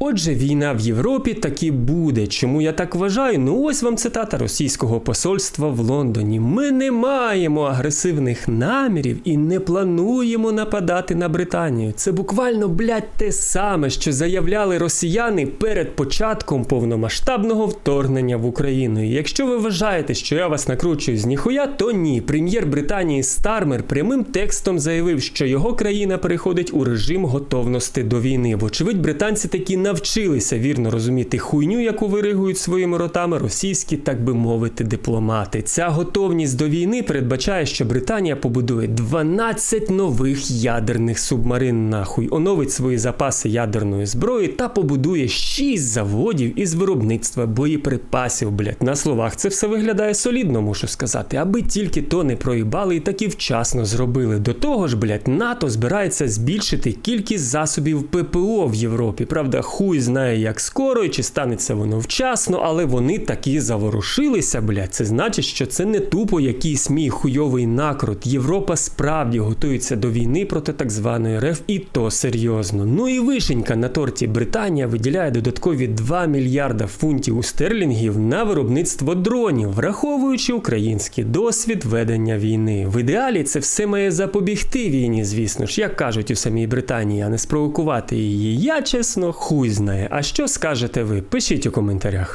Отже, війна в Європі таки буде. Чому я так вважаю? Ну ось вам цитата російського посольства в Лондоні. Ми не маємо агресивних намірів і не плануємо нападати на Британію. Це буквально, блядь, те саме, що заявляли росіяни перед початком повномасштабного вторгнення в Україну. І якщо ви вважаєте, що я вас накручую з ніхуя, то ні. Прем'єр Британії Стармер прямим текстом заявив, що його країна переходить у режим готовності до війни. Вочевидь, британці такі навчилися вірно розуміти хуйню, яку виригують своїми ротами російські, так би мовити, дипломати. Ця готовність до війни передбачає, що Британія побудує 12 нових ядерних субмарин нахуй, оновить свої запаси ядерної зброї та побудує 6 заводів із виробництва боєприпасів. Блять, на словах це все виглядає солідно, мушу сказати, аби тільки то не проїбали і таки вчасно зробили. До того ж, блять, НАТО збирається збільшити кількість засобів ППО в Європі. Правда, хуй знає, як скоро і чи станеться воно вчасно, але вони таки заворушилися, блять. Це значить, що це не тупо якийсь мій хуйовий накрут. Європа справді готується до війни проти так званої РФ, і то серйозно. Ну і вишенька на торті Британія виділяє додаткові 2 мільярда фунтів у стерлінгів на виробництво дронів, враховуючи український досвід ведення війни. В ідеалі це все має запобігти війні, звісно ж, як кажуть у самій Британії, а не спровокувати її. Я чесно хуй знає. А що скажете ви? Пишіть у коментарях.